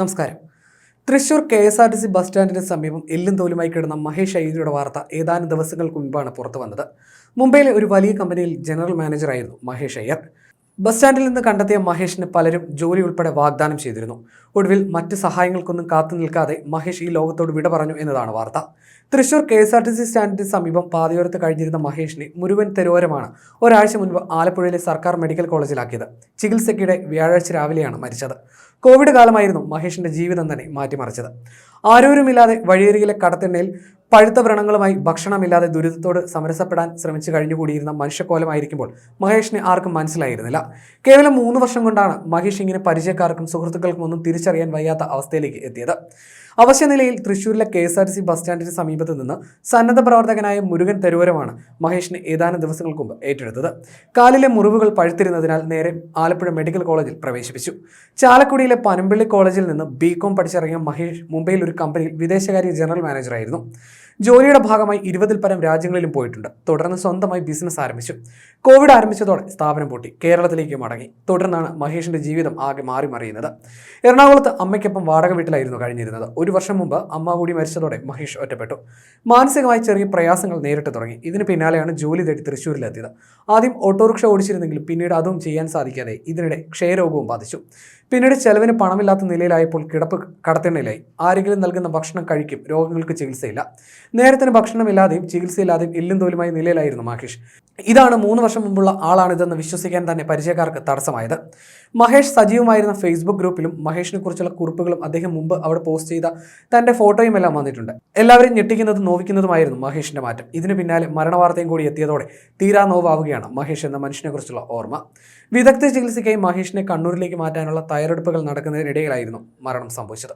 നമസ്കാരം. Thrissur K S R T C bus സ്റ്റാൻഡിന് സമീപം എല്ലും തോലുമായി കിടന്ന മഹേഷ് അയ്യരുടെ വാർത്ത ഏതാനും ദിവസങ്ങൾക്ക് മുമ്പാണ് പുറത്തു വന്നത്. മുംബൈയിലെ ഒരു വലിയ കമ്പനിയിൽ ജനറൽ മാനേജറായിരുന്നു മഹേഷ് അയ്യർ. ബസ് സ്റ്റാൻഡിൽ നിന്ന് കണ്ടെത്തിയ മഹേഷിന് പലരും ജോലി ഉൾപ്പെടെ വാഗ്ദാനം ചെയ്തിരുന്നു. ഒടുവിൽ മറ്റ് സഹായങ്ങൾക്കൊന്നും കാത്തു നിൽക്കാതെ മഹേഷ് ഈ ലോകത്തോട് വിട പറഞ്ഞു എന്നതാണ് വാർത്ത. Thrissur K S R T C സ്റ്റാൻഡിന് സമീപം പാതയോരത്ത് കഴിഞ്ഞിരുന്ന മഹേഷിനെ മുഴുവൻ തെരുവോരമാണ് ഒരാഴ്ച മുൻപ് ആലപ്പുഴയിലെ സർക്കാർ മെഡിക്കൽ കോളേജിലാക്കിയത്. ചികിത്സയ്ക്കിടെ വ്യാഴാഴ്ച രാവിലെയാണ് മരിച്ചത്. കോവിഡ് കാലമായിരുന്നു മഹേഷിന്റെ ജീവിതം തന്നെ മാറ്റിമറിച്ചത്. ആരോരുമില്ലാതെ വഴിയരികിലെ കടത്തിണ്ണയിൽ പഴുത്ത വ്രണങ്ങളുമായി ഭക്ഷണമില്ലാതെ ദുരിതത്തോട് സമരസപ്പെടാൻ ശ്രമിച്ചു കഴിഞ്ഞുകൂടിയിരുന്ന മനുഷ്യക്കോലമായിരിക്കുമ്പോൾ മഹേഷിനെ ആർക്കും മനസ്സിലായിരുന്നില്ല. കേവലം മൂന്ന് വർഷം കൊണ്ടാണ് മഹേഷ് ഇങ്ങനെ പരിചയക്കാർക്കും സുഹൃത്തുക്കൾക്കും ഒന്നും തിരിച്ചറിയാൻ വയ്യാത്ത അവസ്ഥയിലേക്ക് എത്തിയത്. അവശ്യ നിലയിൽ തൃശൂരിലെ K S R C bus സ്റ്റാൻഡിന് സമീപത്ത് നിന്ന് സന്നദ്ധ പ്രവർത്തകനായ മുരുകൻ തെരുവരമാണ് മഹേഷിനെ ഏതാനും ദിവസങ്ങൾക്ക് മുമ്പ് ഏറ്റെടുത്തത്. കാലിലെ മുറിവുകൾ പഴുത്തിരുന്നതിനാൽ നേരെ ആലപ്പുഴ മെഡിക്കൽ കോളേജിൽ പ്രവേശിപ്പിച്ചു. ചാലക്കുടിയിലെ പനമ്പള്ളി കോളേജിൽ നിന്ന് ബി കോം പഠിച്ചിറങ്ങിയ മഹേഷ് മുംബൈയിൽ ഒരു കമ്പനിയിൽ വിദേശകാര്യ ജനറൽ മാനേജറായിരുന്നു ജോലിയുടെ ഭാഗമായി ഇരുപതിൽ പരം രാജ്യങ്ങളിലും പോയിട്ടുണ്ട്. തുടർന്ന് സ്വന്തമായി ബിസിനസ് ആരംഭിച്ചു. കോവിഡ് ആരംഭിച്ചതോടെ സ്ഥാപനം പൂട്ടി. കേരളത്തിലേക്ക് മടങ്ങി. തുടർന്നാണ് മഹേഷിന്റെ ജീവിതം ആകെ മാറി മറിയുന്നത്. എറണാകുളത്ത് അമ്മയ്ക്കൊപ്പം വാടക വീട്ടിലായിരുന്നു കഴിഞ്ഞിരുന്നത്. ഒരു വർഷം മുമ്പ് അമ്മ കൂടി മരിച്ചതോടെ മഹേഷ് ഒറ്റപ്പെട്ടു. മാനസികമായി ചെറിയ പ്രയാസങ്ങൾ നേരിട്ട് തുടങ്ങി. ഇതിന് പിന്നാലെയാണ് ജോലി തേടി തൃശ്ശൂരിലെത്തിയത്. ആദ്യം ഓട്ടോറിക്ഷ ഓടിച്ചിരുന്നെങ്കിൽ പിന്നീട് അതും ചെയ്യാൻ സാധിക്കാതെ ഇതിനിടെ ക്ഷയരോഗവും ബാധിച്ചു. പിന്നീട് ചെലവിന് പണമില്ലാത്ത നിലയിലായപ്പോൾ കിടപ്പ് കടത്തിണ്ണയിലായി ആരെങ്കിലും നൽകുന്ന ഭക്ഷണം കഴിക്കും രോഗങ്ങൾക്ക് ചികിത്സയില്ല. നേരത്തിന് ഭക്ഷണമില്ലാതെയും ചികിത്സയില്ലാതെയും എല്ലും തോലുമായ നിലയിലായിരുന്നു മഹേഷ്. ഇതാണ് മൂന്ന് വർഷം മുമ്പുള്ള ആളാണിതെന്ന് വിശ്വസിക്കാൻ തന്നെ പരിചയക്കാർക്ക് തടസ്സമായത്. മഹേഷ് സജീവമായിരുന്ന ഫേസ്ബുക്ക് ഗ്രൂപ്പിലും മഹേഷിനെ കുറിച്ചുള്ള കുറിപ്പുകളും അദ്ദേഹം മുമ്പ് അവിടെ പോസ്റ്റ് ചെയ്ത തന്റെ ഫോട്ടോയും എല്ലാം വന്നിട്ടുണ്ട്. എല്ലാവരും ഞെട്ടിക്കുന്നതും നോവിക്കുന്നതുമായിരുന്നു മഹേഷിന്റെ മാറ്റം. ഇതിന് പിന്നാലെ മരണവാർത്തയും കൂടി എത്തിയതോടെ തീരാ നോവാവുകയാണ് മഹേഷ് എന്ന മനുഷ്യനെ കുറിച്ചുള്ള ഓർമ്മ. വിദഗ്ധ ചികിത്സയ്ക്കായി മഹേഷിനെ കണ്ണൂരിലേക്ക് മാറ്റാനുള്ള തയ്യാറെടുപ്പുകൾ നടക്കുന്നതിനിടയിലായിരുന്നു മരണം സംഭവിച്ചത്.